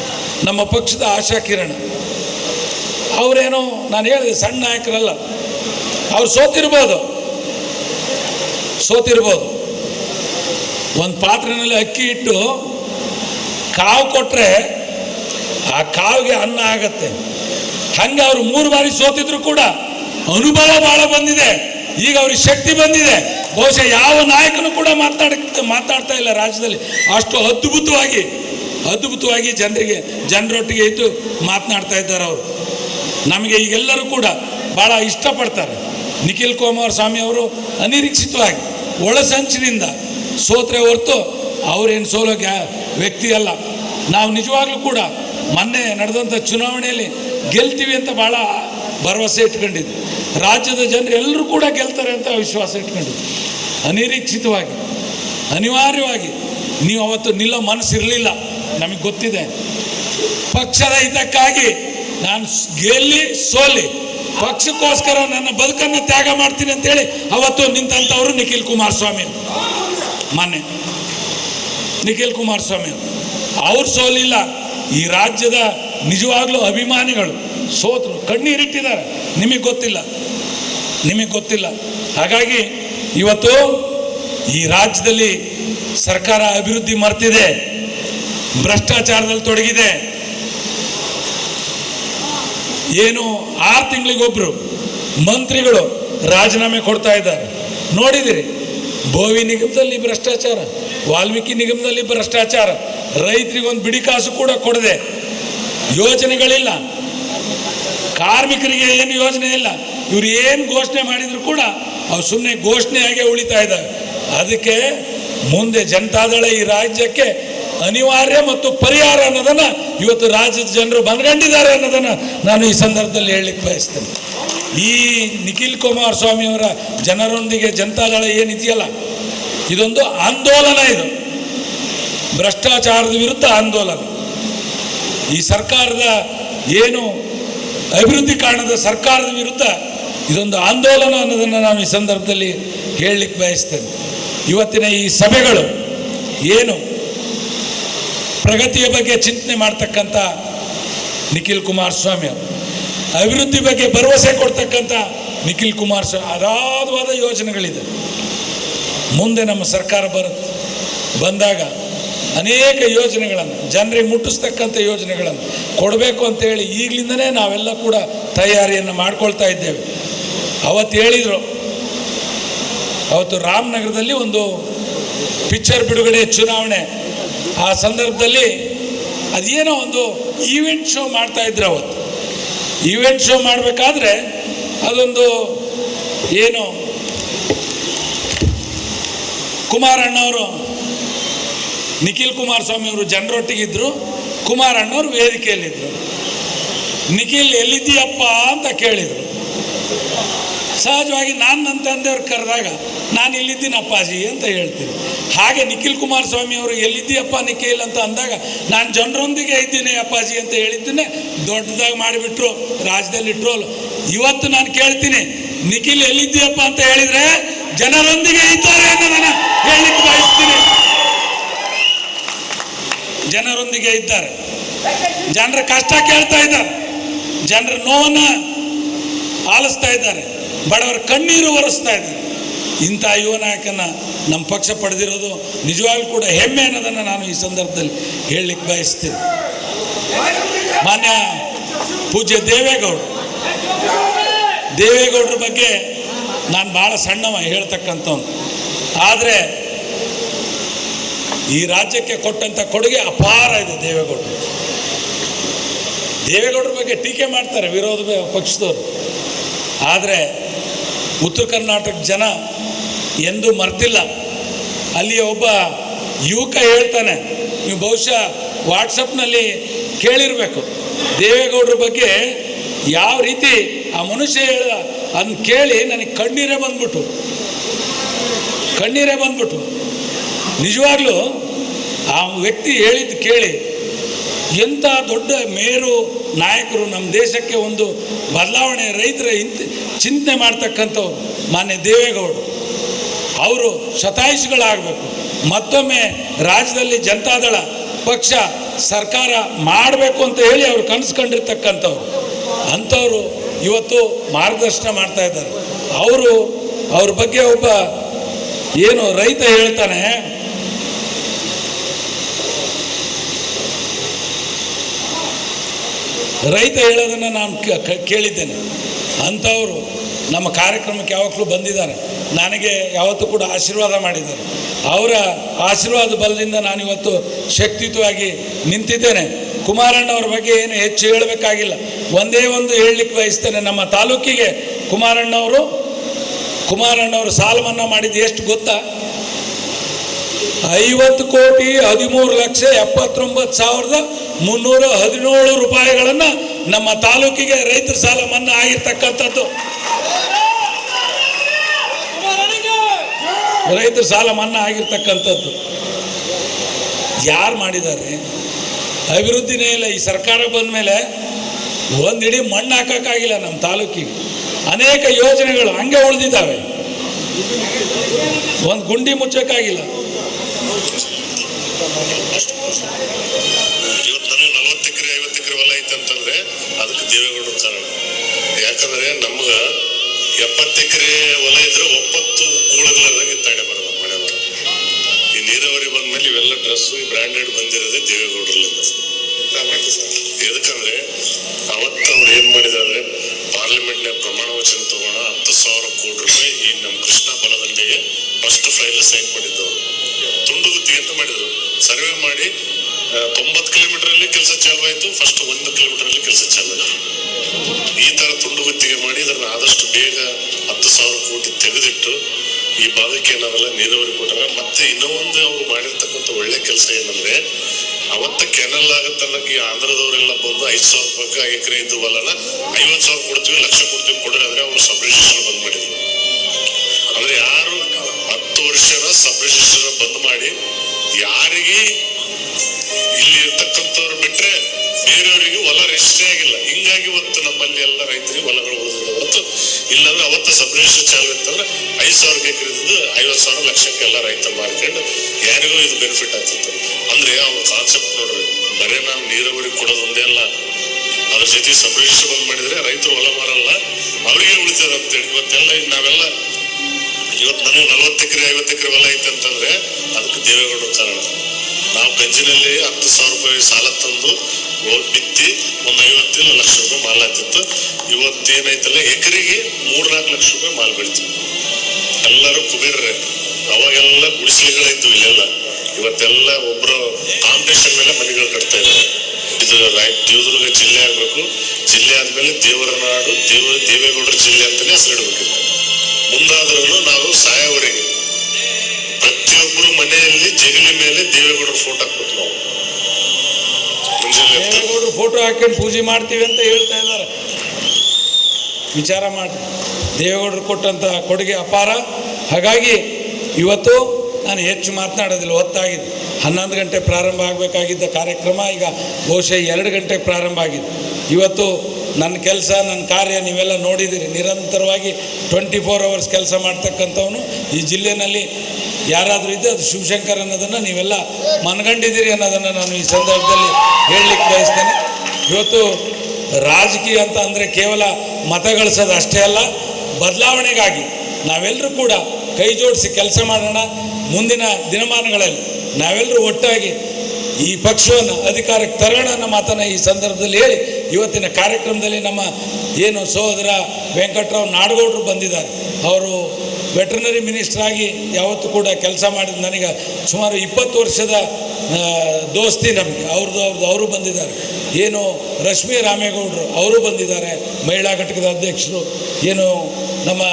ನಮ್ಮ ಪಕ್ಷದ ಆಶಾ ಕಿರಣ ಅವರೇನೋ ನಾನು ಹೇಳಿದೆ, ಸಣ್ಣ ನಾಯಕರಲ್ಲ. ಅವ್ರು ಸೋತಿರ್ಬೋದು. ಸೋತಿರ್ಬೋದು. ಒಂದು ಪಾತ್ರೆಯಲ್ಲಿ ಅಕ್ಕಿ ಇಟ್ಟು ಕಾವು ಕೊಟ್ಟರೆ ಆ ಕಾವಿಗೆ ಅನ್ನ ಆಗತ್ತೆ. ಹಂಗೆ ಅವರು ಮೂರು ಬಾರಿ ಸೋತಿದ್ರು ಕೂಡ ಅನುಭವ ಭಾಳ ಬಂದಿದೆ. ಈಗ ಅವ್ರಿಗೆ ಶಕ್ತಿ ಬಂದಿದೆ. ಬಹುಶಃ ಯಾವ ನಾಯಕನು ಕೂಡ ಮಾತಾಡ ಮಾತಾಡ್ತಾ ಇಲ್ಲ ರಾಜ್ಯದಲ್ಲಿ. ಅಷ್ಟು ಅದ್ಭುತವಾಗಿ ಅದ್ಭುತವಾಗಿ ಜನರಿಗೆ, ಜನರೊಟ್ಟಿಗೆ ಇದ್ದು ಮಾತನಾಡ್ತಾ ಇದ್ದಾರೆ ಅವರು. ನಮಗೆ ಈಗೆಲ್ಲರೂ ಕೂಡ ಭಾಳ ಇಷ್ಟಪಡ್ತಾರೆ. ನಿಖಿಲ್ ಕುಮಾರಸ್ವಾಮಿ ಅವರು ಅನಿರೀಕ್ಷಿತವಾಗಿ ಒಳಸಂಚಿನಿಂದ ಸೋತ್ರೆ ಹೊರತು ಅವರೇನು ಸೋಲೋ ಗ್ಯಾ ವ್ಯಕ್ತಿ ಅಲ್ಲ. ನಾವು ನಿಜವಾಗ್ಲೂ ಕೂಡ ಮೊನ್ನೆ ನಡೆದಂಥ ಚುನಾವಣೆಯಲ್ಲಿ ಗೆಲ್ತೀವಿ ಅಂತ ಭಾಳ ಭರವಸೆ ಇಟ್ಕೊಂಡಿದ್ವಿ. ರಾಜ್ಯದ ಜನರು ಎಲ್ಲರೂ ಕೂಡ ಗೆಲ್ತಾರೆ ಅಂತ ವಿಶ್ವಾಸ ಇಟ್ಕೊಂಡಿದ್ವಿ. ಅನಿರೀಕ್ಷಿತವಾಗಿ, ಅನಿವಾರ್ಯವಾಗಿ ನೀವು ಅವತ್ತು ನಿಲ್ಲೋ ಮನಸ್ಸಿರಲಿಲ್ಲ. ನಮಗೆ ಗೊತ್ತಿದೆ. ಪಕ್ಷದ ಹಿತಕ್ಕಾಗಿ ನಾನು ಗೆಲ್ಲಿ ಸೋಲಿ. ಪಕ್ಷಕ್ಕೋಸ್ಕರ ನನ್ನ ಬದುಕನ್ನು ತ್ಯಾಗ ಮಾಡ್ತೀನಿ ಅಂತೇಳಿ ಅವತ್ತು ನಿಂತಂಥವರು ನಿಖಿಲ್ ಕುಮಾರಸ್ವಾಮಿ. ಸ್ವಾಮಿ ಮೊನ್ನೆ. ನಿಖಿಲ್ ಕುಮಾರಸ್ವಾಮಿ. ಅವ್ರು ಸೋಲಿಲ್ಲ. ಈ ರಾಜ್ಯದ ನಿಜವಾಗ್ಲೂ ಅಭಿಮಾನಿಗಳು ಸೋತರು. ಕಣ್ಣೀರಿಟ್ಟಿದ್ದಾರೆ ನಿಮಗೆ ಗೊತ್ತಿಲ್ಲ. ನಿಮಗೆ ಗೊತ್ತಿಲ್ಲ. ಹಾಗಾಗಿ ಇವತ್ತು ಈ ರಾಜ್ಯದಲ್ಲಿ ಸರ್ಕಾರ ಅಭಿವೃದ್ಧಿ ಮರ್ತಿದೆ ಭ್ರಷ್ಟಾಚಾರದಲ್ಲಿ ತೊಡಗಿದೆ. ಏನು ಆರು ತಿಂಗಳಿಗೊಬ್ರು ಮಂತ್ರಿಗಳು ರಾಜೀನಾಮೆ ಕೊಡ್ತಾ ಇದ್ದಾರೆ. ನೋಡಿದಿರಿ ಭೋವಿ ನಿಗಮದಲ್ಲಿ ಭ್ರಷ್ಟಾಚಾರ, ವಾಲ್ಮೀಕಿ ನಿಗಮದಲ್ಲಿ ಭ್ರಷ್ಟಾಚಾರ, ರೈತರಿಗೊಂದು ಬಿಡಿ ಕಾಸು ಕೂಡ ಕೊಡದೆ ಯೋಜನೆಗಳಿಲ್ಲ. ಕಾರ್ಮಿಕರಿಗೆ ಏನು ಯೋಜನೆ ಇಲ್ಲ. ಇವ್ರು ಏನು ಘೋಷಣೆ ಮಾಡಿದ್ರು ಕೂಡ ಅವ್ರು ಸುಮ್ಮನೆ ಘೋಷಣೆಯಾಗೆ ಉಳಿತಾ ಇದ್ದಾರೆ ಅದಕ್ಕೆ ಮುಂದೆ ಜನತಾದಳ ಈ ರಾಜ್ಯಕ್ಕೆ ಅನಿವಾರ್ಯ ಮತ್ತು ಪರಿಹಾರ ಅನ್ನೋದನ್ನ ಇವತ್ತು ರಾಜ್ಯದ ಜನರು ಮನಗಂಡಿದ್ದಾರೆ ಅನ್ನೋದನ್ನ ನಾನು ಈ ಸಂದರ್ಭದಲ್ಲಿ ಹೇಳಲಿಕ್ಕೆ ಬಯಸ್ತೇನೆ. ಈ ನಿಖಿಲ್ ಕುಮಾರ್ ಸ್ವಾಮಿಯವರ ಜನರೊಂದಿಗೆ ಜನತಾದಳ ಏನಿದೆಯಲ್ಲ ಇದೊಂದು ಆಂದೋಲನ ಇದು. ಭ್ರಷ್ಟಾಚಾರದ ವಿರುದ್ಧ ಆಂದೋಲನ. ಈ ಸರ್ಕಾರದ ಏನು ಅಭಿವೃದ್ಧಿ ಕಾರಣದ ಸರ್ಕಾರದ ವಿರುದ್ಧ ಇದೊಂದು ಆಂದೋಲನ ಅನ್ನೋದನ್ನು ನಾನು ಈ ಸಂದರ್ಭದಲ್ಲಿ ಹೇಳಲಿಕ್ಕೆ ಬಯಸ್ತೇನೆ. ಇವತ್ತಿನ ಈ ಸಭೆಗಳು ಏನು ಪ್ರಗತಿಯ ಬಗ್ಗೆ ಚಿಂತನೆ ಮಾಡ್ತಕ್ಕಂಥ ನಿಖಿಲ್ ಕುಮಾರಸ್ವಾಮಿ ಅವರು, ಅಭಿವೃದ್ಧಿ ಬಗ್ಗೆ ಭರವಸೆ ಕೊಡ್ತಕ್ಕಂಥ ನಿಖಿಲ್ ಕುಮಾರಸ್ವಾಮಿ ಅಗಾಧವಾದ ಯೋಜನೆಗಳಿದೆ. ಮುಂದೆ ನಮ್ಮ ಸರ್ಕಾರ ಬರುತ್ತೆ. ಬಂದಾಗ ಅನೇಕ ಯೋಜನೆಗಳನ್ನು, ಜನರಿಗೆ ಮುಟ್ಟಿಸ್ತಕ್ಕಂಥ ಯೋಜನೆಗಳನ್ನು ಕೊಡಬೇಕು ಅಂತೇಳಿ ಈಗಲಿಂದನೇ ನಾವೆಲ್ಲ ಕೂಡ ತಯಾರಿಯನ್ನು ಮಾಡ್ಕೊಳ್ತಾ ಇದ್ದೇವೆ. ಅವತ್ತು ಹೇಳಿದರು, ಅವತ್ತು ರಾಮನಗರದಲ್ಲಿ ಒಂದು ಪಿಕ್ಚರ್ ಬಿಡುಗಡೆ ಚುನಾವಣೆ ಆ ಸಂದರ್ಭದಲ್ಲಿ ಅದೇನೋ ಒಂದು ಈವೆಂಟ್ ಶೋ ಮಾಡ್ತಾ ಇದ್ರು ಅವತ್ತು. ಈವೆಂಟ್ ಶೋ ಮಾಡಬೇಕಾದ್ರೆ ಅದೊಂದು ಏನು, ಕುಮಾರಣ್ಣವರು, ನಿಖಿಲ್ ಕುಮಾರಸ್ವಾಮಿ ಅವರು ಜನರೊಟ್ಟಿಗಿದ್ರು, ಕುಮಾರಣ್ಣವರು ವೇದಿಕೆಯಲ್ಲಿದ್ದರು ನಿಖಿಲ್ ಎಲ್ಲಿದ್ದೀಯಪ್ಪ ಅಂತ ಕೇಳಿದರು. ಸಹಜವಾಗಿ ನಾನು ನನ್ನ ತಂದೆಯವ್ರು ಕರೆದಾಗ ನಾನು ಇಲ್ಲಿದ್ದೀನಿ ಅಪ್ಪಾಜಿ ಅಂತ ಹೇಳ್ತೀನಿ. ಹಾಗೆ ನಿಖಿಲ್ ಕುಮಾರಸ್ವಾಮಿ ಅವರು ಎಲ್ಲಿದ್ದೀಯಪ್ಪ ನಿಖಿಲ್ ಅಂತ ಅಂದಾಗ, ನಾನು ಜನರೊಂದಿಗೆ ಇದ್ದೀನಿ ಅಪ್ಪಾಜಿ ಅಂತ ಹೇಳಿದ್ದೇನೆ ದೊಡ್ಡದಾಗಿ ಮಾಡಿಬಿಟ್ರು ರಾಜ್ಯದಲ್ಲಿ ಟ್ರೋಲ್ ಇವತ್ತು ನಾನು ಕೇಳ್ತೀನಿ, ನಿಖಿಲ್ ಎಲ್ಲಿದ್ದೀಯಪ್ಪ ಅಂತ ಹೇಳಿದರೆ ಜನರೊಂದಿಗೆ ಇದ್ದಾರೆ ಅನ್ನೋದನ್ನ ಹೇಳಲಿಕ್ಕೆ ಬಯಸ್ತೀನಿ. ಜನರೊಂದಿಗೆ ಇದ್ದಾರೆ. ಜನರ ಕಷ್ಟ ಕೇಳ್ತಾ ಇದ್ದಾರೆ. ಜನರ ನೋವನ್ನು ಆಲಿಸ್ತಾ ಇದ್ದಾರೆ. ಬಡವರ ಕಣ್ಣೀರು ಒರೆಸ್ತಾ ಇದೆ ಇಂಥ ಯುವ ನಾಯಕನ ನಮ್ಮ ಪಕ್ಷ ಪಡೆದಿರೋದು ನಿಜವಾಗ್ಲೂ ಕೂಡ ಹೆಮ್ಮೆ ಅನ್ನೋದನ್ನು ನಾನು ಈ ಸಂದರ್ಭದಲ್ಲಿ ಹೇಳಲಿಕ್ಕೆ ಬಯಸ್ತೀನಿ. ಮಾನ್ಯ ಪೂಜ್ಯ ದೇವೇಗೌಡ ದೇವೇಗೌಡರ ಬಗ್ಗೆ ನಾನು ಭಾಳ ಸಣ್ಣವ ಹೇಳ್ತಕ್ಕಂಥವ್ನು. ಆದರೆ ಈ ರಾಜ್ಯಕ್ಕೆ ಕೊಟ್ಟಂಥ ಕೊಡುಗೆ ಅಪಾರ ಇದೆ ದೇವೇಗೌಡರು. ದೇವೇಗೌಡರ ಬಗ್ಗೆ ಟೀಕೆ ಮಾಡ್ತಾರೆ ವಿರೋಧ ಪಕ್ಷದವರು. ಆದರೆ ಉತ್ತರ ಕರ್ನಾಟಕ ಜನ ಎಂದೂ ಮರ್ತಿಲ್ಲ. ಅಲ್ಲಿ ಒಬ್ಬ ಯುವಕ ಹೇಳ್ತಾನೆ, ನೀವು ಬಹುಶಃ ವಾಟ್ಸಪ್ನಲ್ಲಿ ಕೇಳಿರಬೇಕು. ದೇವೇಗೌಡರ ಬಗ್ಗೆ ಯಾವ ರೀತಿ ಆ ಮನುಷ್ಯ ಹೇಳ ಅದನ್ನ ಕೇಳಿ ನನಗೆ ಕಣ್ಣೀರೇ ಬಂದ್ಬಿಟ್ಟು ಕಣ್ಣೀರೇ ಬಂದ್ಬಿಟ್ಟು ನಿಜವಾಗ್ಲೂ ಆ ವ್ಯಕ್ತಿ ಹೇಳಿದ್ದು ಕೇಳಿ ಎಂಥ ದೊಡ್ಡ ಮೇರು ನಾಯಕರು ನಮ್ಮ ದೇಶಕ್ಕೆ ಒಂದು ಬದಲಾವಣೆ ರೈತರ ಇಂತ ಚಿಂತನೆ ಮಾಡ್ತಕ್ಕಂಥವ್ರು ಮಾನ್ಯ ದೇವೇಗೌಡರು. ಅವರು ಶತಾಯುಷಿಗಳಾಗಬೇಕು ಮತ್ತೊಮ್ಮೆ ರಾಜ್ಯದಲ್ಲಿ ಜನತಾದಳ ಪಕ್ಷ ಸರ್ಕಾರ ಮಾಡಬೇಕು ಅಂತ ಹೇಳಿ ಅವರು ಕನಸು ಕಂಡಿರ್ತಕ್ಕಂಥವ್ರು ಅಂಥವರು ಇವತ್ತು ಮಾರ್ಗದರ್ಶನ ಮಾಡ್ತಾ ಇದ್ದಾರೆ. ಅವರು ಅವ್ರ ಬಗ್ಗೆ ಒಬ್ಬ ಏನು ರೈತ ಹೇಳ್ತಾನೆ ರೈತ ಹೇಳೋದನ್ನು ನಾನು ಕೇಳಿದ್ದೇನೆ. ಅಂಥವರು ನಮ್ಮ ಕಾರ್ಯಕ್ರಮಕ್ಕೆ ಯಾವಾಗಲೂ ಬಂದಿದ್ದಾರೆ. ನನಗೆ ಯಾವತ್ತೂ ಕೂಡ ಆಶೀರ್ವಾದ ಮಾಡಿದ್ದಾರೆ. ಅವರ ಆಶೀರ್ವಾದ ಬಲದಿಂದ ನಾನು ಇವತ್ತು ಶಕ್ತಿಯುತವಾಗಿ ನಿಂತಿದ್ದೇನೆ. ಕುಮಾರಣ್ಣ ಅವ್ರ ಬಗ್ಗೆ ಏನು ಹೆಚ್ಚು ಹೇಳಬೇಕಾಗಿಲ್ಲ. ಒಂದೇ ಒಂದು ಹೇಳಲಿಕ್ಕೆ ಬಯಸ್ತೇನೆ. ನಮ್ಮ ತಾಲೂಕಿಗೆ ಕುಮಾರಣ್ಣವರು ಕುಮಾರಣ್ಣವರು ಸಾಲ ಮನ್ನಾ ಮಾಡಿದ್ದು ಎಷ್ಟು ಗೊತ್ತಾ? ಐವತ್ತು ಕೋಟಿ ಹದಿಮೂರು ಲಕ್ಷ ಎಪ್ಪತ್ತೊಂಬತ್ತು ಸಾವಿರದ ಮುನ್ನೂರ ಹದಿನೇಳು ರೂಪಾಯಿಗಳನ್ನು ನಮ್ಮ ತಾಲೂಕಿಗೆ ರೈತರ ಸಾಲ ಮನ್ನಾ ಆಗಿರ್ತಕ್ಕಂಥದ್ದು. ರೈತರ ಸಾಲ ಮನ್ನಾ ಆಗಿರ್ತಕ್ಕಂಥದ್ದು. ಯಾರು ಮಾಡಿದ್ದಾರೆ? ಅಭಿವೃದ್ಧಿನೇ ಇಲ್ಲ ಈ ಸರ್ಕಾರ ಬಂದ ಮೇಲೆ ಒಂದಿಡೀ ಮಣ್ಣು ಹಾಕೋಕ್ಕಾಗಿಲ್ಲ ನಮ್ಮ ತಾಲೂಕಿಗೆ. ಅನೇಕ ಯೋಜನೆಗಳು ಹಂಗೆ ಉಳಿದಿದ್ದಾವೆ. ಒಂದು ಗುಂಡಿ ಮುಚ್ಚೋಕ್ಕಾಗಿಲ್ಲ.
ಆಯ್ತು ಫಸ್ಟ್ ಒಂದು ಕಿಲೋಮೀಟರ್ ಅಲ್ಲಿ ಕೆಲಸ ಚಾಲು ಆಯ್ತು ಈ ತರ ತುಂಡುಗುತ್ತಿಗೆ ಮಾಡಿ ಇದನ್ನ ಆದಷ್ಟು ಬೇಗ ಹತ್ತು ಸಾವಿರ ಕೋಟಿ ತೆಗೆದಿಟ್ಟು ಈ ಭಾಗಕ್ಕೆ ನಾವೆಲ್ಲ ನೀರಾವರಿ ಕೊಟ್ಟಾಗ ಮತ್ತೆ ಇನ್ನೊಂದು ಅವ್ರು ಮಾಡಿರ್ತಕ್ಕಂಥ ಒಳ್ಳೆ ಕೆಲಸ ಏನಂದ್ರೆ, ಅವತ್ತ ಕೆನಲ್ ಆಗುತ್ತೆ ಅನ್ನಕ್ಕೆ ಈ ಆಂಧ್ರದವರೆಲ್ಲ ಬಂದು ಐದು ಸಾವಿರ ರೂಪಾಯಿ ಎಕರೆ ಇದ್ದು ಹೊಲನ ಐವತ್ತು ಸಾವಿರ ಕೊಡ್ತೀವಿ, ಲಕ್ಷ ಕೊಡ್ತೀವಿ ಕೊಡ್ರಿ ಅಂದ್ರೆ ಅವ್ರು ಸಬ್ ರಿಜಿಸ್ಟರ್ ಬಂದ್ ಮಾಡಿದ್ರು. ಅಂದ್ರೆ ಯಾರು ಹತ್ತು ವರ್ಷದ ಸಬ್ ರಿಜಿಸ್ಟರ್ ಬಂದ್ ಮಾಡಿ ಯಾರಿಗೆ ಇಲ್ಲಿ ಬೇರೆಯವರಿಗೆ ರಿಜಿಸ್ಟ್ರೇ ಆಗಿಲ್ಲ. ಹಿಂಗಾಗಿ ಇವತ್ತು ನಮ್ಮಲ್ಲಿ ಎಲ್ಲ ರೈತರಿಗೆ ಹೊಲಗಳು ಉಳಿದಿದೆ. ಹೊರತು ಇಲ್ಲಾಂದ್ರೆ ಅವತ್ತು ಸಬ್ ರಿಜಿಸ್ಟರ್ ಚಾಲು ಇತ್ತಂದ್ರೆ ಐದು ಸಾವಿರ ಎಕರೆ ಇದ್ದು ಐವತ್ತು ಸಾವಿರ ಲಕ್ಷಕ್ಕೆ ಎಲ್ಲ ರೈತ ಮಾರ್ಕೊಂಡು ಯಾರಿಗೂ ಇದು ಬೆನಿಫಿಟ್ ಆಗ್ತಿತ್ತು. ಅಂದ್ರೆ ಅವ್ರ ಕಾನ್ಸೆಪ್ಟ್ ನೋಡ್ರಿ, ಬರೇ ನಾನು ನೀರಾವರಿ ಕೊಡೋದೊಂದೇ ಅಲ್ಲ. ಅದ್ರ ಜೊತೆ ಸಬ್ ರಿಜಿಸ್ಟರ್ ಬಂದ್ ಮಾಡಿದ್ರೆ ರೈತರು ಹೊಲ ಮಾರಲ್ಲ. ಅವ್ರಿಗೆ ಉಳಿತದ ಅಂತೇಳಿ ಇವತ್ತೆಲ್ಲ ನಾವೆಲ್ಲ ಇವತ್ತು ನನಗೆ ನಲ್ವತ್ತು ಎಕರೆ, ಐವತ್ತು ಎಕರೆ ಹೊಲ ಐತೆ ಅಂತಂದ್ರೆ ಅದಕ್ಕೆ ದೇವೇಗೌಡರು ಕಾರಣ ನಾವು ಗಂಜಿನಲ್ಲಿ ಹತ್ತು ಸಾವಿರ ರೂಪಾಯಿ ಸಾಲ ತಂದು ಹೋಗಿ ಬಿತ್ತಿ ಒಂದು ಐವತ್ತಿಲ್ಲ ಲಕ್ಷ ರೂಪಾಯಿ ಮಾಲ್ ಆಗ್ತಿತ್ತು ಇವತ್ತೇನೈತಲ್ಲ ಎಕರೆಗೆ ಮೂರ್ನಾಲ್ಕು ಲಕ್ಷ ರೂಪಾಯಿ ಮಾಲ್ ಬೆಳಿತೀವಿ ಎಲ್ಲರೂ ಕುಬೇರ್ರೆ. ಅವಾಗೆಲ್ಲ ಗುಡಿಸಲುಗಳಿದ್ವು ಇಲ್ಲೆಲ್ಲ. ಇವತ್ತೆಲ್ಲ ಒಬ್ರು ಕಾಂಪಿಟೇಷನ್ ಮೇಲೆ ಮನೆಗಳು ಕಟ್ತಾ ಇದ್ದಾರೆ ಇದು ದೇವದುರ್ಗ ಜಿಲ್ಲೆ ಆಗ್ಬೇಕು. ಜಿಲ್ಲೆ ಆದ್ಮೇಲೆ ದೇವರ ನಾಡು ದೇವ, ದೇವೇಗೌಡರ ಜಿಲ್ಲೆ ಅಂತಾನೆ ಹೆಸರಿಡ್ಬೇಕಿತ್ತು. ಮುಂದಾದ್ರೂ ನಾವು ಸಾಯವರೆಗೆ ಪ್ರತಿಯೊಬ್ಬರು ಮನೆಯಲ್ಲಿ ಜಗಲಿ ಮೇಲೆ ದೇವೇಗೌಡರ ಫೋಟೋ ಹಾಕ್ಬೇಕು.
ದೇವೇಗೌಡರು ಫೋಟೋ ಹಾಕೊಂಡು ಪೂಜೆ ಮಾಡ್ತೀವಿ ಅಂತ ಹೇಳ್ತಾ ಇದ್ದಾರೆ. ವಿಚಾರ ಮಾಡಿ ದೇವೇಗೌಡರು ಕೊಟ್ಟಂತ ಕೊಡುಗೆ ಅಪಾರ. ಹಾಗಾಗಿ ಇವತ್ತು ನಾನು ಹೆಚ್ಚು ಮಾತನಾಡೋದಿಲ್ಲ ಹೊತ್ತಾಗಿದೆ ಹನ್ನೊಂದು ಗಂಟೆ ಪ್ರಾರಂಭ ಆಗಬೇಕಾಗಿದ್ದ ಕಾರ್ಯಕ್ರಮ ಈಗ ಬಹುಶಃ ಎರಡು ಗಂಟೆಗೆ ಪ್ರಾರಂಭ ಆಗಿದೆ ಇವತ್ತು ನನ್ನ ಕೆಲಸ, ನನ್ನ ಕಾರ್ಯ ನೀವೆಲ್ಲ ನೋಡಿದ್ದೀರಿ. ನಿರಂತರವಾಗಿ ಟ್ವೆಂಟಿ ಫೋರ್ ಅವರ್ಸ್ ಕೆಲಸ ಮಾಡ್ತಕ್ಕಂಥವನು ಈ ಜಿಲ್ಲೆಯಲ್ಲಿ ಯಾರಾದರೂ ಇದ್ದರೆ ಅದು ಶಿವಶಂಕರ್ ಅನ್ನೋದನ್ನು ನೀವೆಲ್ಲ ಮನಗಂಡಿದ್ದೀರಿ ಅನ್ನೋದನ್ನು ನಾನು ಈ ಸಂದರ್ಭದಲ್ಲಿ ಹೇಳಲಿಕ್ಕೆ ಬಯಸ್ತೇನೆ. ಇವತ್ತು ರಾಜಕೀಯ ಅಂತ ಅಂದರೆ ಕೇವಲ ಮತಗಳಿಸೋದು ಅಷ್ಟೇ ಅಲ್ಲ, ಬದಲಾವಣೆಗಾಗಿ ನಾವೆಲ್ಲರೂ ಕೂಡ ಕೈ ಜೋಡಿಸಿ ಕೆಲಸ ಮಾಡೋಣ ಮುಂದಿನ ದಿನಮಾನಗಳಲ್ಲಿ. ನಾವೆಲ್ಲರೂ ಒಟ್ಟಾಗಿ ಈ ಪಕ್ಷವನ್ನು ಅಧಿಕಾರಕ್ಕೆ ತರೋಣ ಅನ್ನೋ ಮಾತನ್ನು ಈ ಸಂದರ್ಭದಲ್ಲಿ ಹೇಳಿ. ಇವತ್ತಿನ ಕಾರ್ಯಕ್ರಮದಲ್ಲಿ ನಮ್ಮ ಏನು ಸಹೋದರ ವೆಂಕಟರಾವ್ ನಾಡಗೌಡರು ಬಂದಿದ್ದಾರೆ. ಅವರು ವೆಟರ್ನರಿ ಮಿನಿಸ್ಟರ್ ಆಗಿ ಯಾವತ್ತೂ ಕೂಡ ಕೆಲಸ ಮಾಡಿದ ನನಗೆ ಸುಮಾರು ಇಪ್ಪತ್ತು ವರ್ಷದ ದೋಸ್ತಿ ನಮಗೆ. ಅವ್ರದ್ದು ಅವ್ರದ್ದು ಅವರು ಬಂದಿದ್ದಾರೆ. ಏನು ರಶ್ಮಿ ರಾಮೇಗೌಡರು ಅವರು ಬಂದಿದ್ದಾರೆ. ಮಹಿಳಾ ಘಟಕದ ಅಧ್ಯಕ್ಷರು. ಏನು ನಮ್ಮ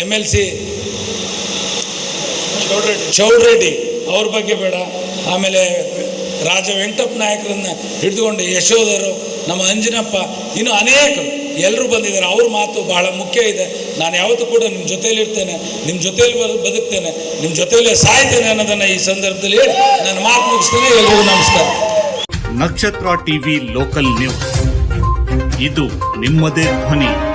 ಎಂ ಎಲ್ ಸಿ ಚೌಡ್ರೆಡ್ಡಿ ಅವ್ರ ಬಗ್ಗೆ ಬೇಡ. ಆಮೇಲೆ ರಾಜ ವೆಂಕಟಪ್ಪ ನಾಯಕರನ್ನು ಹಿಡಿದುಕೊಂಡು ಯಶೋಧರು ನಮ್ಮ ಅಂಜನಪ್ಪ, ಇನ್ನು ಅನೇಕರು. ಎಲ್ಲರೂ ಬಂದಿದ್ದಾರೆ. ಅವ್ರ ಮಾತು ಬಹಳ ಮುಖ್ಯ ಇದೆ. ನಾನು ಯಾವತ್ತೂ ಕೂಡ ನಿಮ್ಮ ಜೊತೆಯಲ್ಲಿ ಇರ್ತೇನೆ ನಿಮ್ಮ ಜೊತೆಯಲ್ಲಿ ಬದು- ಬದುಕ್ತೇನೆ ನಿಮ್ಮ ಜೊತೆಯಲ್ಲೇ ಸಾಯ್ತೇನೆ ಅನ್ನೋದನ್ನು ಈ ಸಂದರ್ಭದಲ್ಲಿ ನನ್ನ ನಾನು ಮಾತು ಮುಗಿಸ್ತೇನೆ. ಎಲ್ಲರಿಗೂ ನಮಸ್ಕಾರ.
ನಕ್ಷತ್ರ ಟಿವಿ ಲೋಕಲ್ ನ್ಯೂಸ್. ಇದು ನಿಮ್ಮದೇ ಧ್ವನಿ.